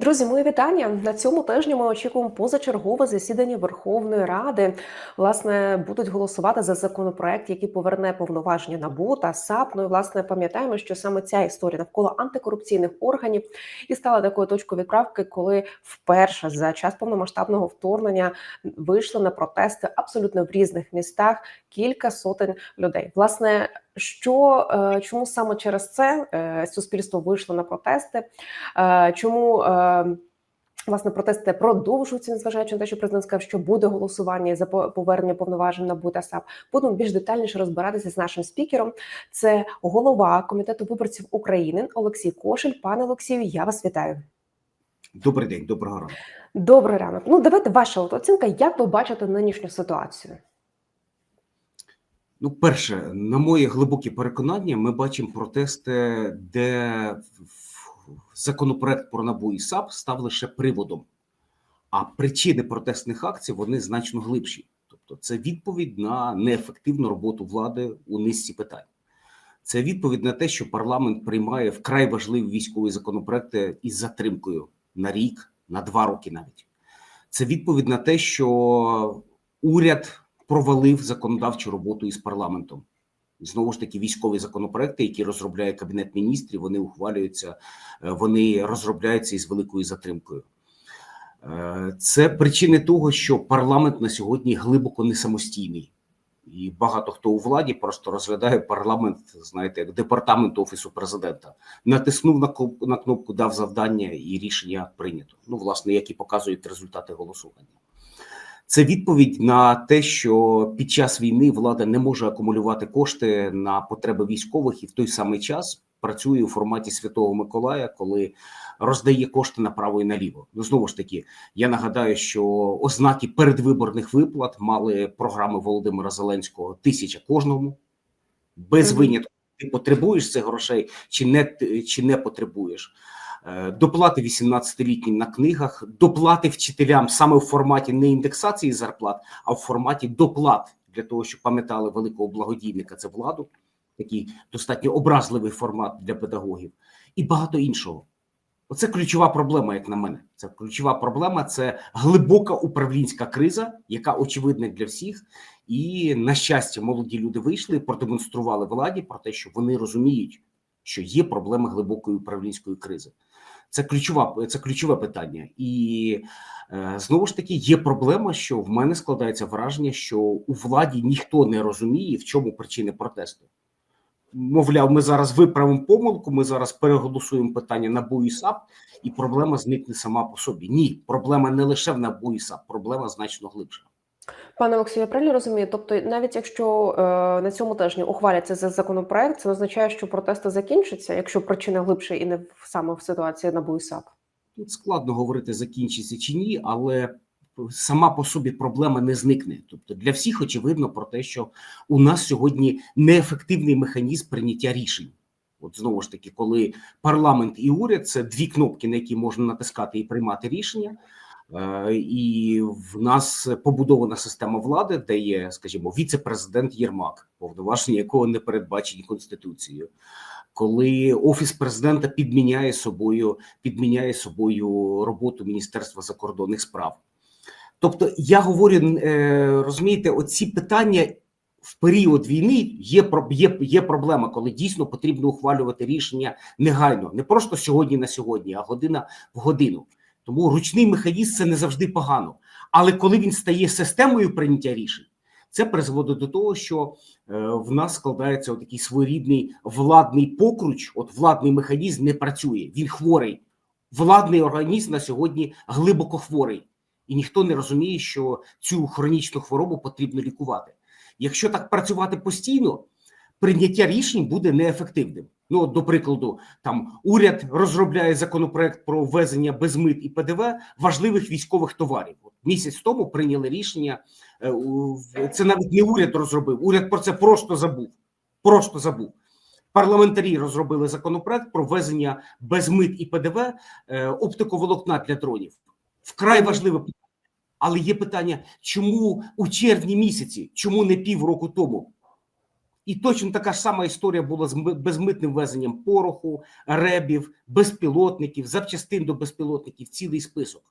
Друзі, мої вітання на цьому тижні. Ми очікуємо позачергове засідання Верховної Ради. Власне, будуть голосувати за законопроект, який поверне повноваження НАБУ та САП. Ну і власне пам'ятаємо, що саме ця історія навколо антикорупційних органів і стала такою точкою відправки, коли вперше за час повномасштабного вторгнення вийшли на протести абсолютно в різних містах кілька сотень людей. Власне, що е, чому саме через це е, суспільство вийшло на протести? Е, Чому власне протести продовжуються, незважаючи на те, що президент сказав, що буде голосування за по- повернення повноважень на та САП? Будемо більш детальніше розбиратися з нашим спікером. Це голова комітету виборців України Олексій Кошель. Пане Олексію, я вас вітаю. Добрий день, доброго ранку. Добрий ранок. Ну давайте ваша оцінка. Як ви бачите нинішню ситуацію? Ну, перше, на моє глибоке переконання, ми бачимо протести, де законопроект про НАБУ і САП став лише приводом, а причини протестних акцій вони значно глибші. Тобто, це відповідь на неефективну роботу влади у низці питань. Це відповідь на те, що парламент приймає вкрай важливі військові законопроекти із затримкою на рік, на два роки навіть. Це відповідь на те, що уряд провалив законодавчу роботу із парламентом. Знову ж таки, військові законопроекти, які розробляє кабінет міністрів, вони ухвалюються, е, вони розробляються із великою затримкою. Е, Це причини того, що парламент на сьогодні глибоко не самостійний, і багато хто у владі просто розглядає парламент, знаєте, як департамент офісу президента. Натиснув на кнопку, дав завдання, і рішення прийнято. Ну, власне, як і показують результати голосування. Це відповідь на те, що під час війни влада не може акумулювати кошти на потреби військових і в той самий час працює у форматі Святого Миколая, коли роздає кошти направо і наліво. Ну знову ж таки, я нагадаю, що ознаки передвиборних виплат мали програми Володимира Зеленського тисяча кожному, без винятку. Ти потребуєш цих грошей чи не чи не потребуєш. Е, Доплати 18-літнім на книгах, доплати вчителям саме в форматі не індексації зарплат, а в форматі доплат для того, щоб пам'ятали великого благодійника це владу, такий достатньо образливий формат для педагогів, і багато іншого. Оце ключова проблема, як на мене. Це ключова проблема. Це глибока управлінська криза, яка очевидна для всіх. І на щастя, молоді люди вийшли, продемонстрували владі про те, що вони розуміють, що є проблема глибокої управлінської кризи. Це ключова, це ключове питання, і е, знову ж таки є проблема, що в мене складається враження, що у владі ніхто не розуміє, в чому причини протесту. Мовляв, ми зараз виправимо помилку, ми зараз переголосуємо питання НАБУ і САП, і проблема зникне сама по собі. Ні, проблема не лише в НАБУ і САП, проблема значно глибша. Пане Олексію, я правильно розумію? Тобто, навіть якщо е, на цьому тижні ухваляться за законопроект, це означає, що протести закінчаться, якщо причина глибше і не саме в ситуації і САП. Тут складно говорити, закінчиться чи ні, але сама по собі проблема не зникне. Тобто для всіх очевидно про те, що у нас сьогодні неефективний механізм прийняття рішень. От знову ж таки, коли парламент і уряд це дві кнопки, на які можна натискати і приймати рішення. Е, І в нас побудована система влади, де є, скажімо, віце-президент Єрмак, повноваження якого не передбачені конституцією. Коли офіс президента підміняє собою, підміняє собою роботу Міністерства закордонних справ. Тобто, я говорю, е, розумієте, оці питання в період війни є, є, є проблема, коли дійсно потрібно ухвалювати рішення негайно, не просто сьогодні на сьогодні, а година в годину. Тому ручний механізм це не завжди погано. Але коли він стає системою прийняття рішень, це призводить до того, що е, в нас складається такий своєрідний владний покруч. От владний механізм не працює, він хворий. Владний організм на сьогодні глибоко хворий, і ніхто не розуміє, що цю хронічну хворобу потрібно лікувати. Якщо так працювати постійно, прийняття рішень буде неефективним. Ну, от, до прикладу, там уряд розробляє законопроект про ввезення без мит і ПДВ важливих військових товарів. От, місяць тому прийняли рішення. е, Це навіть не уряд розробив. Уряд про це просто забув. Просто забув. Парламентарі розробили законопроект про ввезення без мит і ПДВ е, оптиковолокна для дронів. Вкрай важливе питання. Але є питання, чому у червні місяці, чому не півроку тому? І точно така ж сама історія була з ми- безмитним везенням пороху, ребів, безпілотників, запчастин до безпілотників, цілий список.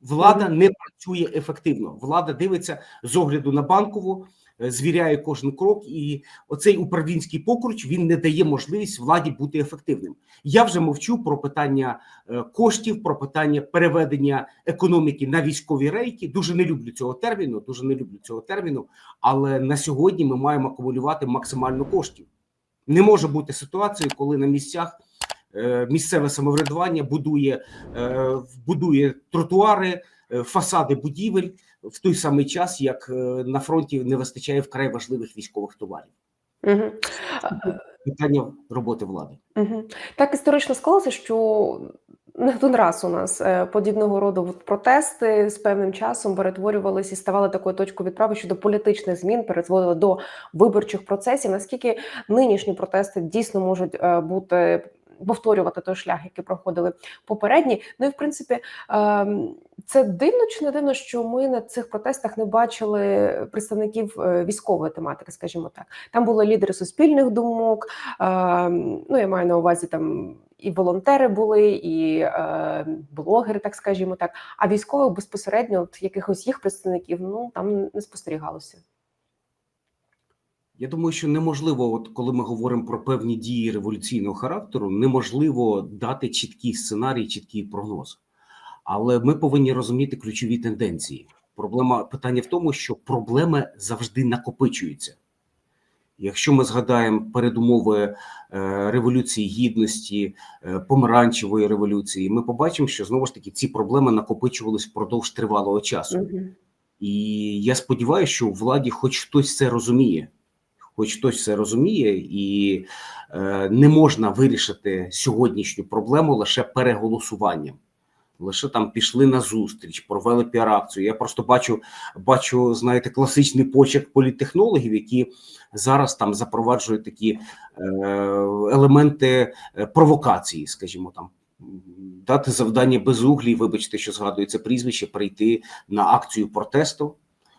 Влада не працює ефективно. Влада дивиться з огляду на банкову, е, звіряє кожен крок, і оцей управлінський покруч він не дає можливість владі бути ефективним. Я вже мовчу про питання е, коштів, про питання переведення економіки на військові рейки. Дуже не люблю цього терміну. Дуже не люблю цього терміну. Але на сьогодні ми маємо акумулювати максимально коштів. Не може бути ситуації, коли на місцях місцеве самоврядування будує, е, будує тротуари, е, фасади будівель в той самий час, як е, на фронті не вистачає вкрай важливих військових товарів. Угу. Питання роботи влади. Угу. Так історично склалося, що не один раз у нас е, подібного роду протести з певним часом перетворювалися і ставали такою точкою відправи щодо політичних змін, перезводили до виборчих процесів. Наскільки нинішні протести дійсно можуть е, бути повторювати той шлях, який проходили попередні? Ну і в принципі, ем, це дивно чи не дивно, що ми на цих протестах не бачили представників е, військової тематики, скажімо так. Там були лідери суспільних думок. е, Ну, я маю на увазі там і волонтери були, і е, блогери, так скажімо так. А військових безпосередньо, от якихось їх представників, ну там не спостерігалося. Я думаю, що неможливо, от коли ми говоримо про певні дії революційного характеру, неможливо дати чіткий сценарій, чіткий прогноз. Але ми повинні розуміти ключові тенденції. Проблема питання в тому, що проблеми завжди накопичуються. Якщо ми згадаємо передумови е, революції гідності, е, помаранчевої революції, ми побачимо, що знову ж таки ці проблеми накопичувались впродовж тривалого часу. І я сподіваюся, що у владі хоч хтось це розуміє, хоч хтось це розуміє, і е, не можна вирішити сьогоднішню проблему лише переголосуванням. Лише там пішли на зустріч, провели піар-акцію. Я просто бачу, бачу, знаєте, класичний почерк політтехнологів, які зараз там запроваджують такі е, елементи е, провокації, скажімо там. Дати завдання безуглій, вибачте, що згадується прізвище, прийти на акцію протесту,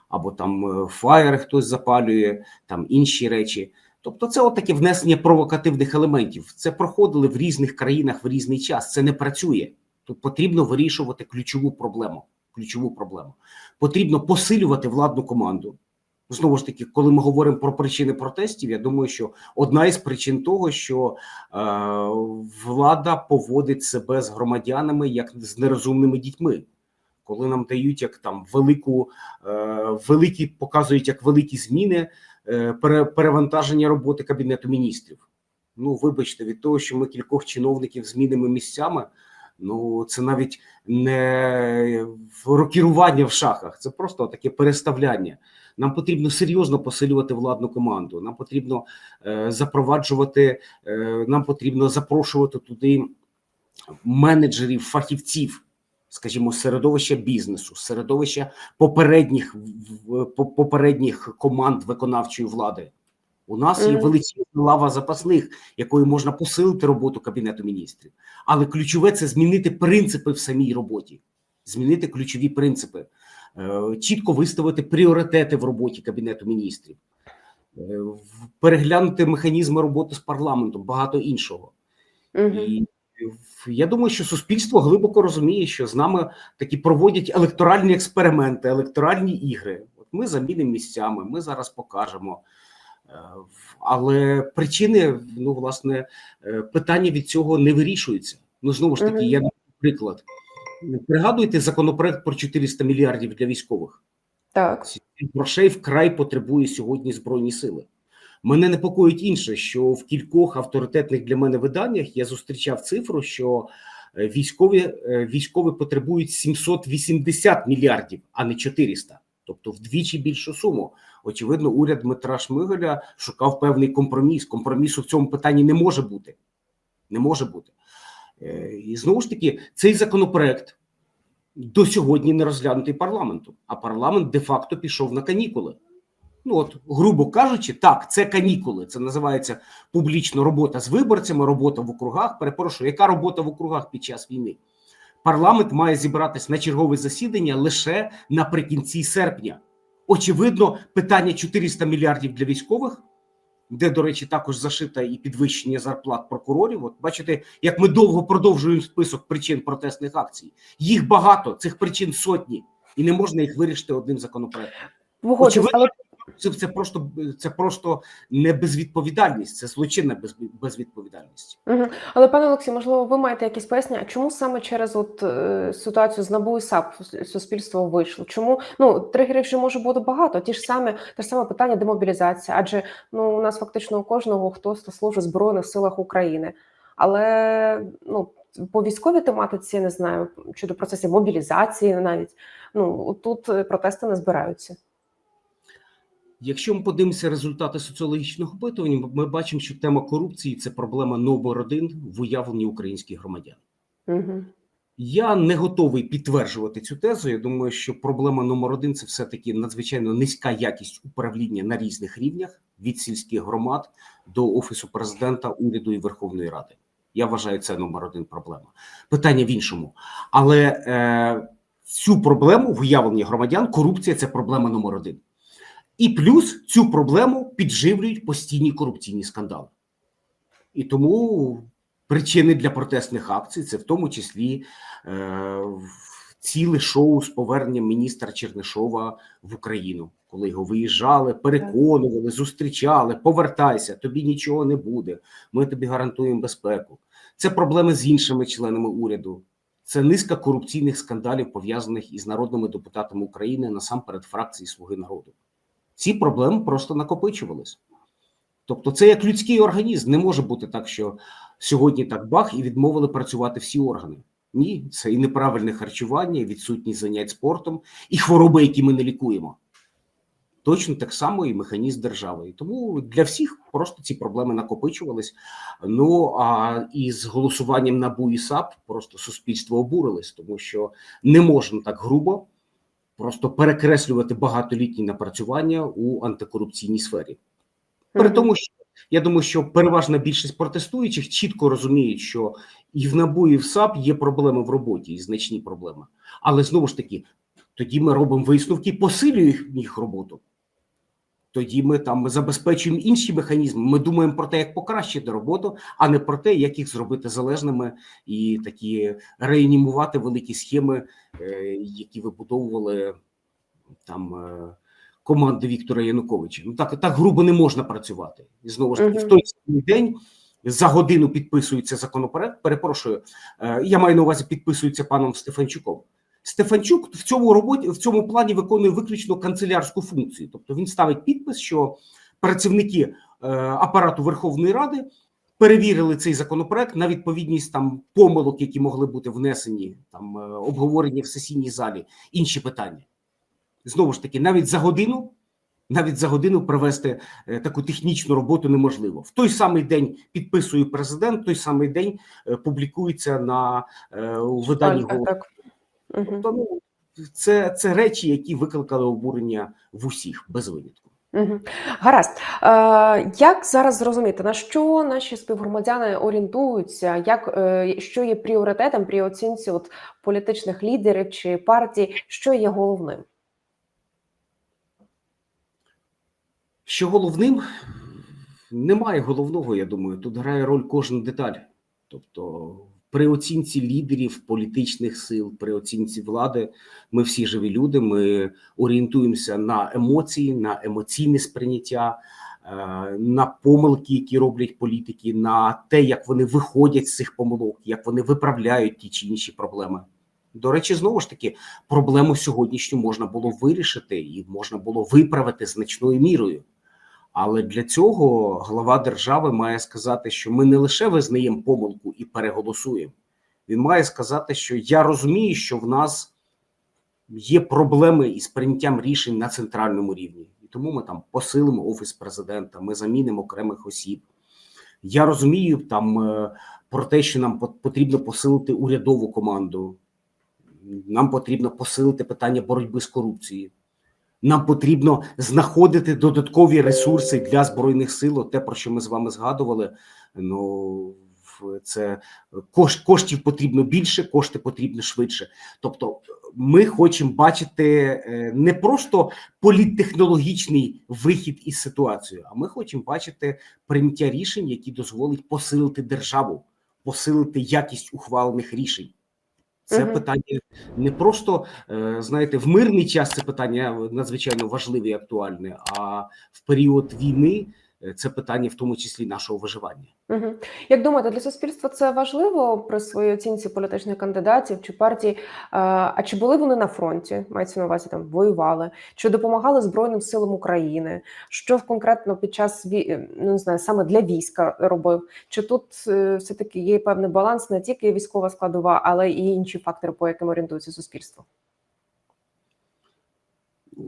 або там е, фаєр хтось запалює, там інші речі. Тобто, це от таке внесення провокативних елементів. Це проходили в різних країнах в різний час. Це не працює. Тут потрібно вирішувати ключову проблему. Ключову проблему потрібно посилювати владну команду. Знову ж таки, коли ми говоримо про причини протестів, я думаю, що одна із причин того, що е, влада поводить себе з громадянами як з нерозумними дітьми, коли нам дають як там велику, е, великі показують як великі зміни е, перевантаження роботи кабінету міністрів. Ну, вибачте, від того, що ми кількох чиновників змінимо місцями. Ну, це навіть не рокірування в шахах, це просто таке переставляння. Нам потрібно серйозно посилювати владну команду. Нам потрібно е, запроваджувати, е, нам потрібно запрошувати туди менеджерів, фахівців, скажімо, з середовища бізнесу, з середовища попередніх попередніх команд виконавчої влади. У нас є величезна лава запасних, якою можна посилити роботу кабінету міністрів. Але ключове це змінити принципи в самій роботі, змінити ключові принципи, е, чітко виставити пріоритети в роботі кабінету міністрів, е, переглянути механізми роботи з парламентом, багато іншого. І я думаю, що суспільство глибоко розуміє, що з нами такі проводять електоральні експерименти, електоральні ігри. От ми замінимо місцями, ми зараз покажемо. Е, Але причини, ну власне, е, питання від цього не вирішуються. Ну знову ж таки, я приклад. Пригадуєте законопроект про 400 мільярдів для військових? Так. Грошей вкрай потребує сьогодні збройні сили. Мене непокоїть інше, що в кількох авторитетних для мене виданнях я зустрічав цифру, що е, військові е, військові потребують 780 мільярдів, а не 400. Тобто вдвічі більшу суму. Очевидно, уряд Дмитра Шмигаля шукав певний компроміс. Компромісу в цьому питанні не може бути. Не може бути. Е, І знову ж таки, цей законопроект до сьогодні не розглянутий парламентом, а парламент де-факто пішов на канікули. Ну от, грубо кажучи, так, це канікули. Це називається публічна робота з виборцями, робота в округах. Перепрошую, яка робота в округах під час війни? Парламент має зібратись на чергове засідання лише наприкінці серпня. Очевидно, питання 400 мільярдів для військових де, до речі, також зашита і підвищення зарплат прокурорів. От бачите, як ми довго продовжуємо список причин протестних акцій. Їх багато, цих причин сотні, і не можна їх вирішити одним законопроектом. Очевидно, це, це просто це просто не безвідповідальність, це злочинна без, безвідповідальність. Мгм. Але пане Олексій, можливо, ви маєте якісь пояснення, чому саме через от е, ситуацію з НАБУ і САП суспільство вийшло? Чому ну тригерів ще може бути багато? Ті ж саме те ж саме питання демобілізації, адже ну у нас фактично у кожного хто служить в збройних силах України, але ну по військовій тематиці не знаю щодо процесів мобілізації, навіть ну тут е, протести не збираються. Якщо ми подивимося результати соціологічних опитувань, ми бачимо, що тема корупції це проблема номер один в уявленні українських громадян. Угу. Я не готовий підтверджувати цю тезу. Я думаю, що проблема номер один це все таки надзвичайно низька якість управління на різних рівнях від сільських громад до офісу президента, уряду і Верховної Ради. Я вважаю, це номер один проблема. Питання в іншому, але е, цю проблему в уявленні громадян корупція це проблема номер один. І плюс цю проблему підживлюють постійні корупційні скандали. І тому причини для протестних акцій це в тому числі е, ціле шоу з поверненням міністра Чернишова в Україну, коли його виїжджали, переконували, зустрічали, повертайся, тобі нічого не буде. Ми тобі гарантуємо безпеку. Це проблеми з іншими членами уряду. Це низка корупційних скандалів, пов'язаних із народними депутатами України, насамперед фракції Слуги народу. Ці проблеми просто накопичувались. Тобто, це як людський організм. Не може бути так, що сьогодні так бах і відмовили працювати всі органи. Ні, це і неправильне харчування, і відсутність занять спортом, і хвороби, які ми не лікуємо. Точно так само і механізм держави. І тому для всіх просто ці проблеми накопичувались. Ну а із голосуванням на БУ і САП просто суспільство обурилось, тому що не можна так грубо просто перекреслювати багатолітні напрацювання у антикорупційній сфері. При тому, що я думаю, що переважна більшість протестуючих чітко розуміють, що і в НАБУ, і в САП є проблеми в роботі, і значні проблеми. Але знову ж таки, тоді ми робимо висновки, посилюємо їх, роботу. Тоді ми там забезпечуємо інші механізми. Ми думаємо про те, як покращити роботу, а не про те, як їх зробити залежними і такі реанімувати великі схеми, е, які вибудовували там. е, команди Віктора Януковича. Ну так, так грубо не можна працювати. І знову ж таки, в той самий день за годину підписується законопроект. Перепрошую, е, я маю на увазі підписується паном Стефанчуком. Стефанчук в цьому роботі в цьому плані виконує виключно канцелярську функцію. Тобто він ставить підпис, що працівники е, апарату Верховної Ради перевірили цей законопроект на відповідність там помилок, які могли бути внесені, там е, обговорені в сесійній залі, інші питання знову ж таки, навіть за годину, навіть за годину провести е, таку технічну роботу неможливо. В той самий день підписує президент, в той самий день публікується на виданні Так, так. Угу. Тобто, ну, це, це речі, які викликали обурення в усіх без винятку. Угу. Гаразд. Е, як зараз зрозуміти, на що наші співгромадяни орієнтуються? Як, е, що є пріоритетом при оцінці от, політичних лідерів чи партій? Що є головним? Що головним немає головного, я думаю. Тут грає роль кожна деталь. Тобто, при оцінці лідерів політичних сил, при оцінці влади, ми всі живі люди. Ми орієнтуємося на емоції, на емоційне сприйняття, е, на помилки, які роблять політики, на те, як вони виходять з цих помилок, як вони виправляють ті чи інші проблеми. До речі, знову ж таки, проблему сьогоднішню можна було вирішити і можна було виправити значною мірою. Але для цього глава держави має сказати, що ми не лише визнаємо помилку і переголосуємо. Він має сказати, що я розумію, що в нас є проблеми із прийняттям рішень на центральному рівні, і тому ми там посилимо офіс президента, ми замінимо окремих осіб. Я розумію там е, про те, що нам потрібно посилити урядову команду. Нам потрібно посилити питання боротьби з корупцією. Нам потрібно знаходити додаткові ресурси для збройних сил. Те, про що ми з вами згадували. Ну це кош, коштів потрібно більше, кошти потрібно швидше. Тобто, ми хочемо бачити е, не просто політтехнологічний вихід із ситуації, а ми хочемо бачити прийняття рішень, які дозволять посилити державу, посилити якість ухвалених рішень. Це угу. питання не просто е, знаєте, в мирний час це питання надзвичайно важливе і актуальне, а в період війни це питання, в тому числі нашого виживання. Угу. Як думаєте, для суспільства це важливо при своїй оцінці політичних кандидатів чи партій? Е, А чи були вони на фронті? Мається на увазі там воювали, чи допомагали Збройним силам України? Що конкретно під час ві... ну, не знаю, саме для війська робив? Чи тут е, все таки є певний баланс не тільки військова складова, але і інші фактори, по яким орієнтується суспільство?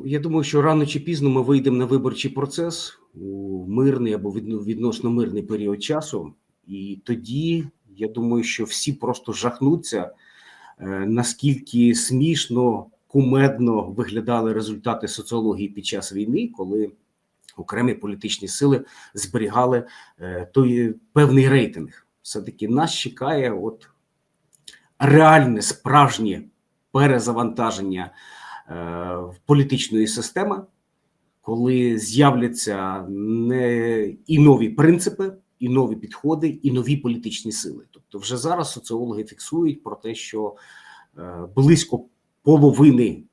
Я думаю, що рано чи пізно ми вийдемо на виборчий процес у мирний або відносно мирний період часу, і тоді я думаю, що всі просто жахнуться, е, наскільки смішно, кумедно виглядали результати соціології під час війни, коли окремі політичні сили зберігали е, той певний рейтинг. Все таки нас чекає, от реальне справжнє перезавантаження політичної системи, коли з'являться не і нові принципи, і нові підходи, і нові політичні сили. Тобто, вже зараз соціологи фіксують про те, що е, близько половини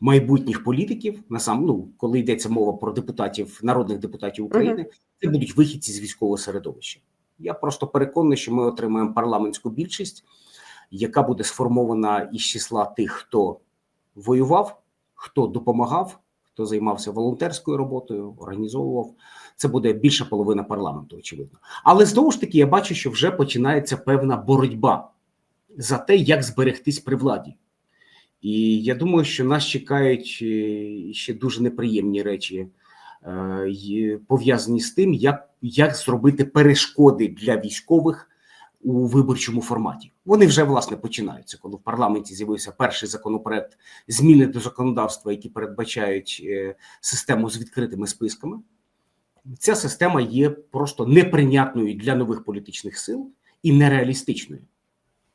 майбутніх політиків, на сам ну, коли йдеться мова про депутатів, народних депутатів України, це будуть вихідці з військового середовища. Я просто переконаний, що ми отримаємо парламентську більшість, яка буде сформована із числа тих, хто воював, хто допомагав, хто займався волонтерською роботою, організовував. Це буде більша половина парламенту, очевидно. Але знову ж таки, я бачу, що вже починається певна боротьба за те, як зберегтись при владі. І я думаю, що нас чекають е, ще дуже неприємні речі, е, пов'язані з тим, як, як зробити перешкоди для військових у виборчому форматі. Вони вже власне починаються, коли в парламенті з'явився перший законопроект зміни до законодавства, які передбачають е, систему з відкритими списками. Ця система є просто неприйнятною для нових політичних сил і нереалістичною.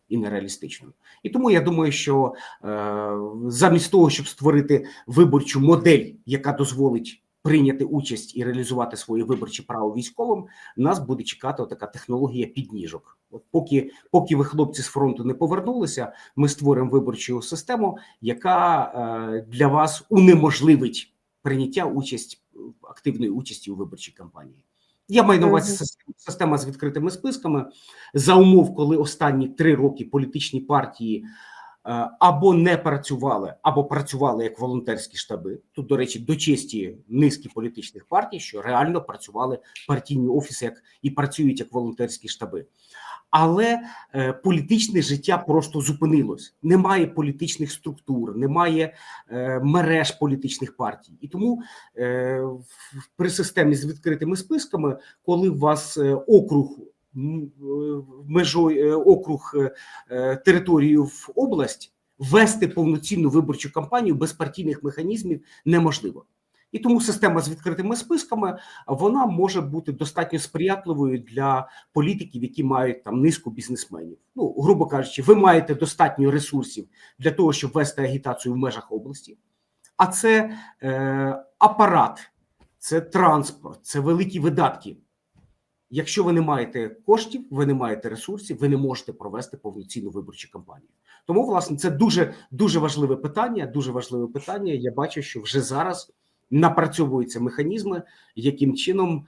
І нереалістичною. І тому я думаю, що е, замість того, щоб створити виборчу модель, яка дозволить прийняти участь і реалізувати своє виборче право військовим, нас буде чекати така технологія підніжок. От поки, поки ви хлопці з фронту не повернулися, ми створимо виборчу систему, яка е, для вас унеможливить прийняття участь активної участі у виборчій кампанії. Я маю на увазі система, з відкритими списками за умов, коли останні три роки політичні партії або не працювали, або працювали як волонтерські штаби. Тут, до речі, до честі низки політичних партій, що реально працювали партійні офіси, як і працюють як волонтерські штаби. Але е, політичне життя просто зупинилось. Немає політичних структур, немає е, мереж політичних партій. І тому е, при системі з відкритими списками, коли у вас е, округ е, межою е, округ е, е, територію в область, вести повноцінну виборчу кампанію без партійних механізмів неможливо. І тому система з відкритими списками вона може бути достатньо сприятливою для політиків, які мають там низку бізнесменів. Ну, грубо кажучи, ви маєте достатньо ресурсів для того, щоб вести агітацію в межах області. А це е, апарат, це транспорт, це великі видатки. Якщо ви не маєте коштів, ви не маєте ресурсів, ви не можете провести повноцінну виборчу кампанію. Тому, власне, це дуже дуже важливе питання. Дуже важливе питання. Я бачу, що вже зараз напрацьовуються механізми, яким чином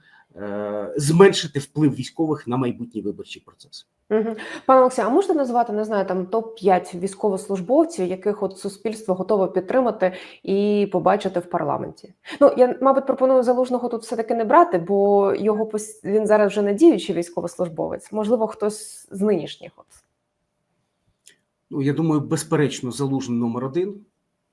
зменшити вплив військових на майбутній виборчий процес. Угу. Пане Олексію, а можете назвати, не знаю, там топ-5 військовослужбовців, яких от суспільство готове підтримати і побачити в парламенті? Ну, я, мабуть, пропоную залужного тут все-таки не брати, бо його пос- він зараз вже не діючий військовослужбовець. Можливо, хтось з нинішніх. От. Ну я думаю, безперечно, залужний номер один.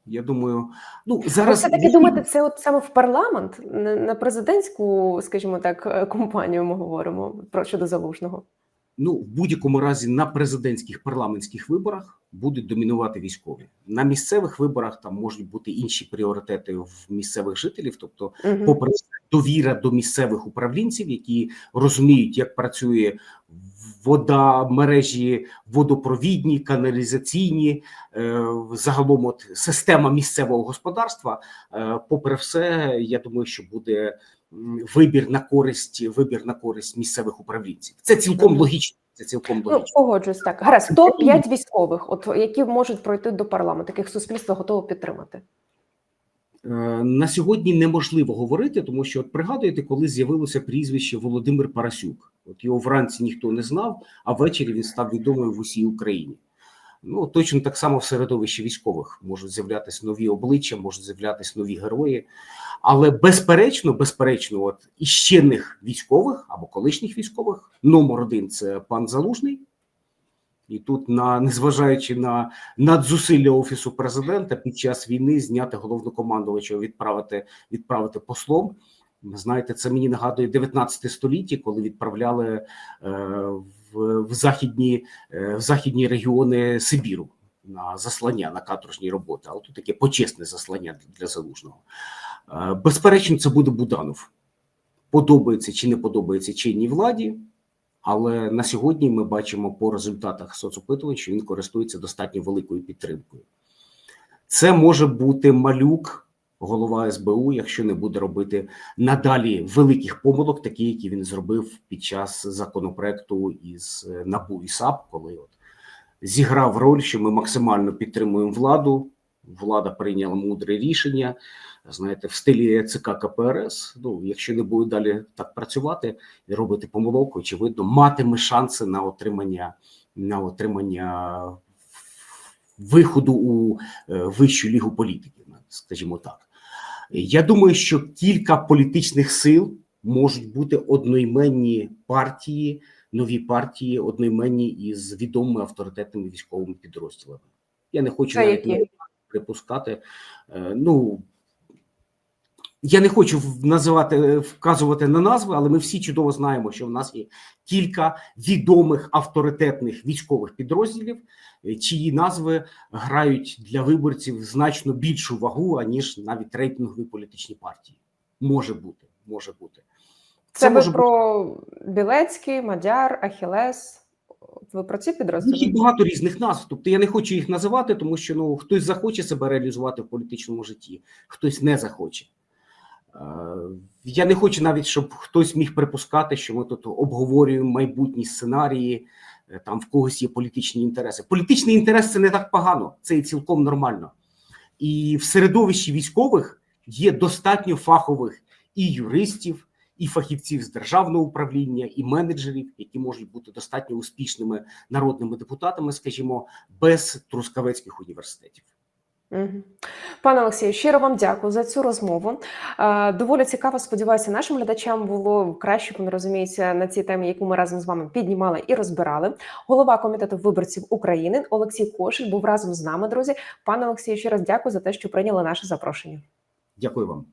Я думаю, ну зараз все-таки думаєте, це от саме в парламент, на президентську, скажімо так, е, компанію ми говоримо про щодо залужного? Ну, в будь-якому разі на президентських парламентських виборах будуть домінувати військові. На місцевих виборах там можуть бути інші пріоритети в місцевих жителів, тобто, Угу. попри довіра до місцевих управлінців, які розуміють, як працює вода, мережі водопровідні, каналізаційні, е, загалом от система місцевого господарства. Е, попри все, я думаю, що буде вибір на користь, вибір на користь місцевих управлінців. Це цілком логічно. Це цілком Ну, погоджуюсь так. Гаразд, топ 5 військових, от які можуть пройти до парламенту, яких суспільство готове підтримати. Е, На сьогодні неможливо говорити, тому що от пригадуєте, коли з'явилося прізвище Володимир Парасюк. От його вранці ніхто не знав, а ввечері він став відомим в усій Україні. Ну точно так само в середовищі військових можуть з'являтися нові обличчя, можуть з'являтися нові герої. Але безперечно, безперечно, от із чинних військових або колишніх військових, номер один це пан Залужний. І тут, на незважаючи на надзусилля офісу президента під час війни зняти головнокомандувача, відправити відправити послом. Знаєте, це мені нагадує 19 століття, коли відправляли е, в, в західні е, в західні регіони Сибіру на заслання на каторжні роботи. Але тут таке почесне заслання для, залужного. Е, безперечно, це буде Буданов. Подобається чи не подобається чинній владі. Але на сьогодні ми бачимо по результатах соцопитувань, що він користується достатньо великою підтримкою. Це може бути малюк, голова СБУ, якщо не буде робити надалі великих помилок, такі, які він зробив під час законопроекту із е, НАБУ і САП, коли от зіграв роль, що ми максимально підтримуємо владу. Влада прийняла мудре рішення. Знаєте, в стилі ЦК КПРС. Ну, якщо не буде далі так працювати і робити помилок, очевидно, матиме шанси на отримання на отримання виходу у е, вищу лігу політики, скажімо так. Я думаю, що кілька політичних сил можуть бути одноіменні партії, нові партії, одноіменні із відомими авторитетними військовими підрозділами. Я не хочу навіть припускати. Е, Ну я не хочу називати вказувати на назви, але ми всі чудово знаємо, що в нас є кілька відомих авторитетних військових підрозділів, е, чиї назви грають для виборців значно більшу вагу, аніж навіть рейтингові політичні партії. Може бути, може бути. Це, ви може про Білецький, Мадяр, Ахілес. Ви про ці підрозділи? є багато різних назв. Тобто я не хочу їх називати, тому що ну хтось захоче себе реалізувати в політичному житті, хтось не захоче. Е, Я не хочу навіть, щоб хтось міг припускати, що ми тут обговорюємо майбутні сценарії, е, там в когось є політичні інтереси. Політичний інтерес це не так погано, це і цілком нормально. І в середовищі військових є достатньо фахових і юристів, і фахівців з державного управління, і менеджерів, які можуть бути достатньо успішними народними депутатами, скажімо, без трускавецьких університетів. Пане Олексію, щиро вам дякую за цю розмову. Е, Доволі цікаво, сподіваюся, нашим глядачам було краще, вони розуміються на цій темі, яку ми разом з вами піднімали і розбирали. Голова комітету виборців України Олексій Кошель був разом з нами, друзі. Пане Олексію, ще раз дякую за те, що прийняли наше запрошення. Дякую вам.